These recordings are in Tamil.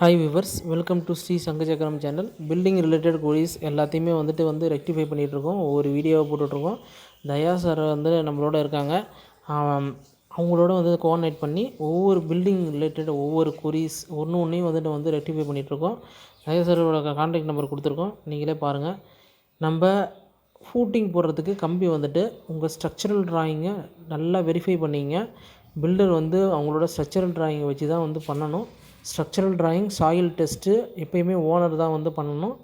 Hi viewers welcome to Sri Sangachakkaram channel building related queries எல்லாத்தையுமே வந்துட்டு வந்து ரெக்டிஃபை பண்ணிகிட்ருக்கோம் ஒவ்வொரு வீடியோவை போட்டுட்ருக்கோம் தயா சார் வந்து நம்மளோட இருக்காங்க. அவங்களோட வந்து கோஆர்டினேட் பண்ணி ஒவ்வொரு பில்டிங் ரிலேட்டட் ஒவ்வொரு கொரிஸ் ஒன்று ஒன்றையும் வந்துட்டு வந்து ரெக்டிஃபை பண்ணிகிட்ருக்கோம் தயா சாரோட கான்டாக்ட் நம்பர் கொடுத்துருக்கோம். நீங்களே பாருங்கள் நம்ம ஃபூட்டிங் போடுறதுக்கு கம்பி வந்துட்டு உங்கள் ஸ்ட்ரக்சரல் ட்ராயிங்கை நல்லா வெரிஃபை பண்ணிங்க. பில்டர் வந்து அவங்களோட ஸ்ட்ரக்சரல் ட்ராயிங்கை வச்சு தான் வந்து பண்ணணும். ஸ்ட்ரக்சரல் ட்ராயிங் சாயில் டெஸ்ட்டு எப்பயுமே ஓனர் தான் வந்து பண்ணணும்.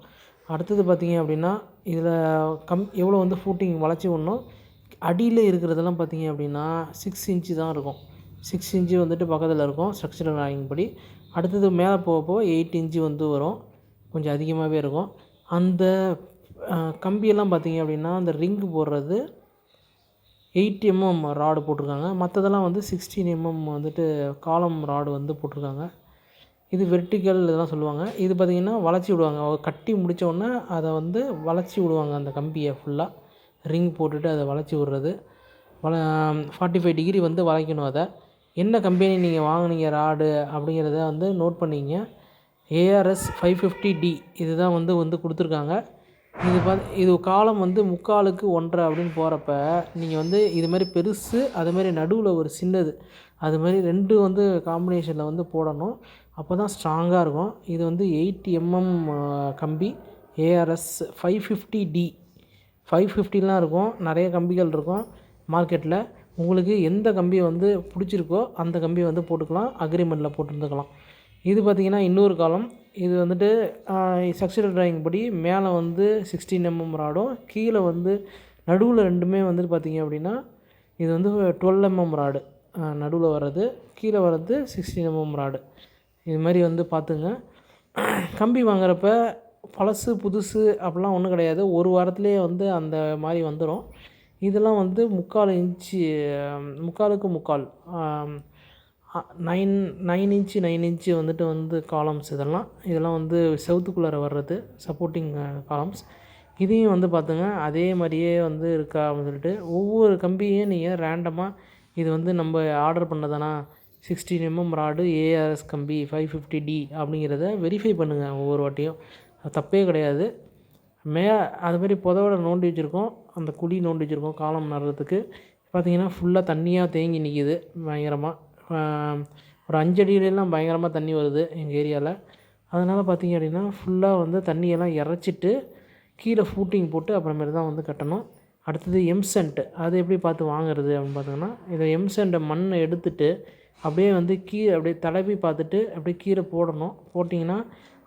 அடுத்தது பார்த்தீங்க அப்படின்னா இதில் கம் எவ்வளோ வந்து ஃபூட்டிங் வளைச்சி விடணும்? அடியில் இருக்கிறதெல்லாம் பார்த்திங்க அப்படின்னா சிக்ஸ் இன்ச்சு தான் இருக்கும். சிக்ஸ் இன்ச்சு வந்துட்டு பக்கத்தில் இருக்கும் ஸ்ட்ரக்சரல் ட்ராயிங் படி. அடுத்தது மேலே போக போக எயிட் இன்ச்சு வந்து வரும். கொஞ்சம் அதிகமாகவே இருக்கும். அந்த கம்பியெல்லாம் பார்த்தீங்க அப்படின்னா அந்த ரிங்கு போடுறது எயிட் எம்எம் ராடு போட்டிருக்காங்க. மற்றதெல்லாம் வந்து சிக்ஸ்டீன் எம்எம் வந்துட்டு காலம் ராடு வந்து போட்டிருக்காங்க. இது வெர்டிக்கல் இதெல்லாம் சொல்லுவாங்க. இது பார்த்திங்கன்னா வளைச்சி விடுவாங்க. கட்டி முடித்தோடனே அதை வந்து வளைச்சி விடுவாங்க அந்த கம்பியை ஃபுல்லாக ரிங் போட்டுட்டு அதை வளைச்சி விடுறது. வள ஃபார்ட்டி ஃபைவ் டிகிரி வந்து வளைக்கணும் அதை. என்ன கம்பெனி நீங்கள் வாங்கினீங்க ராடு அப்படிங்கிறத வந்து நோட் பண்ணிங்க. ஏஆர்எஸ் ஃபைவ் ஃபிஃப்டி டி இதுதான் வந்து வந்து கொடுத்துருக்காங்க. இது பார்த்து இது காலம் வந்து முக்காலுக்கு ஒன்றரை அப்படின்னு போகிறப்ப நீங்கள் வந்து இது மாதிரி பெருசு அது மாதிரி நடுவில் ஒரு சின்னது அது மாதிரி ரெண்டு வந்து காம்பினேஷனில் வந்து போடணும். அப்போ தான் ஸ்ட்ராங்காக இருக்கும். இது வந்து எயிட் எம்எம் கம்பி. ARS five fifty D five ஃபிஃப்டிலாம் இருக்கும். நிறைய கம்பிகள் இருக்கும் மார்க்கெட்டில் உங்களுக்கு எந்த கம்பி வந்து பிடிச்சிருக்கோ அந்த கம்பியை வந்து போட்டுக்கலாம். அக்ரிமெண்ட்டில் போட்டுருந்துக்கலாம். இது பார்த்திங்கன்னா இன்னொரு காலம். இது வந்துட்டு ஸ்ட்ரக்சரல் ட்ராயிங் படி மேலே வந்து சிக்ஸ்டீன் எம்எம் ராடும். கீழே வந்து நடுவில் ரெண்டுமே வந்துட்டு பார்த்திங்க அப்படின்னா இது வந்து டுவெல் எம்எம் ராடு. நடுவில் வர்றது. கீழே வர்றது சிக்ஸ்டீன் எம்எம் ராடு. இது மாதிரி வந்து பார்த்துங்க. கம்பி வாங்குறப்ப பழசு புதுசு அப்படிலாம் ஒன்றும் கிடையாது. ஒரு வாரத்துலேயே வந்து அந்த மாதிரி வந்துடும் இதெல்லாம் வந்து முக்கால் இன்ச்சு முக்காலுக்கு முக்கால் nine nine inch nine inch வந்துட்டு வந்து காலம்ஸ் இதெல்லாம். இதெல்லாம் வந்து செவத்துக்குள்ளார வர்றது சப்போர்ட்டிங் காலம்ஸ் இதையும் வந்து பார்த்துங்க. அதே மாதிரியே வந்து இருக்கா அப்படின்னு சொல்லிட்டு ஒவ்வொரு கம்பியும் நீங்கள் ரேண்டமாக இது வந்து நம்ம ஆர்டர் பண்ணதானா சிக்ஸ்டீன் எம்எம் ராடு ஏஆர்எஸ் கம்பி ஃபைவ் ஃபிஃப்டி டி அப்படிங்கிறத வெரிஃபை பண்ணுங்கள் ஒவ்வொரு வாட்டியும். அது தப்பே கிடையாது. மே அதுமாரி புதவோட நோண்டி வச்சுருக்கோம். அந்த குழி நோண்டி வச்சுருக்கோம் காலம் நடுறதுக்கு. பார்த்தீங்கன்னா ஃபுல்லாக தண்ணியாக தேங்கி நிற்கிது பயங்கரமாக ஒரு அஞ்சு அடியிலலாம் பயங்கரமாக தண்ணி வருது எங்கள் ஏரியாவில் அதனால் பார்த்திங்க அப்படின்னா ஃபுல்லாக வந்து தண்ணியெல்லாம் இறைச்சிட்டு கீழே ஃபூட்டிங் போட்டு அப்புறமேட்டு தான் வந்து கட்டணும். அடுத்தது எம்சென்ட் அது எப்படி பார்த்து வாங்குறது அப்படின்னு பார்த்தீங்கன்னா இதை எம்சென்ட்டை மண்ணை எடுத்துகிட்டு அப்படியே வந்து கீழே அப்படியே தடவி பார்த்துட்டு அப்படியே கீழே போடணும். போட்டிங்கன்னா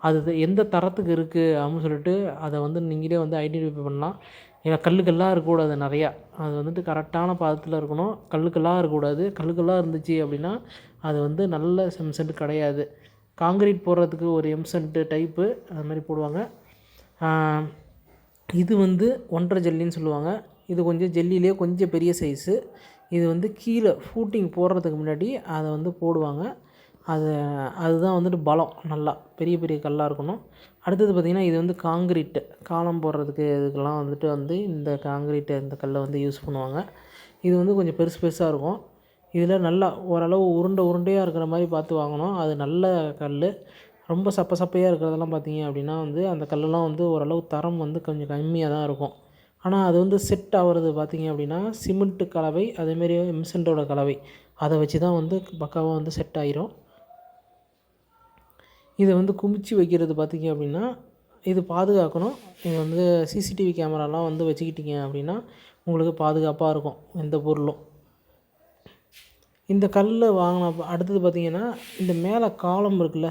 அது எந்த தரத்துக்கு இருக்குது அப்படின்னு சொல்லிட்டு அதை வந்து நீங்களே வந்து ஐடென்டிஃபை பண்ணலாம். ஏன்னா கல்லுக்கெல்லாம் இருக்கக்கூடாது நிறையா. அது வந்துட்டு கரெக்டான பாதத்தில் இருக்கணும். கல்லுக்கெல்லாம் இருக்கக்கூடாது. கல்லுக்கெல்லாம் இருந்துச்சு அப்படின்னா அது வந்து நல்ல எம்சென்ட் கிடையாது. காங்கிரீட் போடுறதுக்கு ஒரு எம்சென்ட்டு டைப்பு அது மாதிரி போடுவாங்க. இது வந்து ஒன்றரை ஜல்லின்னு சொல்லுவாங்க. இது கொஞ்சம் ஜெல்லிலே கொஞ்சம் பெரிய சைஸு இது வந்து கீழே ஃபூட்டிங் போடுறதுக்கு முன்னாடி அதை வந்து போடுவாங்க. அது அதுதான் வந்துட்டு பலம் நல்லா பெரிய பெரிய கல்லாக இருக்கணும். அடுத்தது பார்த்திங்கன்னா இது வந்து காங்கிரீட்டு காலம் போடுறதுக்கு இதுக்கெல்லாம் வந்துட்டு வந்து இந்த காங்கிரீட்டு இந்த கல்லை வந்து யூஸ் பண்ணுவாங்க. இது வந்து கொஞ்சம் பெருசு பெருசாக இருக்கும். இதில் நல்லா ஓரளவு உருண்டை உருண்டையாக இருக்கிற மாதிரி பார்த்து வாங்கணும். அது நல்ல கல் ரொம்ப சப்ப சப்பையாக இருக்கிறதெல்லாம் பார்த்திங்க அப்படின்னா வந்து அந்த கல்லெல்லாம் வந்து ஓரளவு தரம் வந்து கொஞ்சம் கம்மியாக தான் இருக்கும். ஆனால் அது வந்து செட் ஆகிறது பார்த்திங்க அப்படின்னா சிமெண்ட்டு கலவை அதேமாரி எம்சென்ட்டோட கலவை. அதை வச்சு தான் வந்து பக்காவாக வந்து செட் ஆயிரும். இதை வந்து குமிச்சு வைக்கிறது பார்த்திங்க அப்படின்னா இது பாதுகாக்கணும். இது வந்து சிசிடிவி கேமராலாம் வந்து வச்சுக்கிட்டிங்க அப்படின்னா உங்களுக்கு பாதுகாப்பாக இருக்கும் எந்த பொருளும். இந்த கல்லில் வாங்கின அடுத்தது பார்த்திங்கன்னா இந்த மேலே காலம் இருக்குல்ல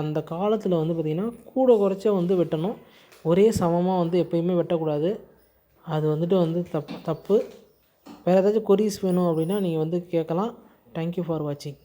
அந்த காலத்தில் வந்து பார்த்திங்கன்னா கூட குறைச்ச வந்து வெட்டணும். ஒரே சமமாக வந்து எப்பயுமே வெட்டக்கூடாது. அது வந்துட்டு வந்து தப்பு தப்பு. வேறு ஏதாச்சும் கொரிஸ் வேணும் அப்படின்னா நீங்கள் வந்து கேட்கலாம். தேங்க்யூ ஃபார் வாட்சிங்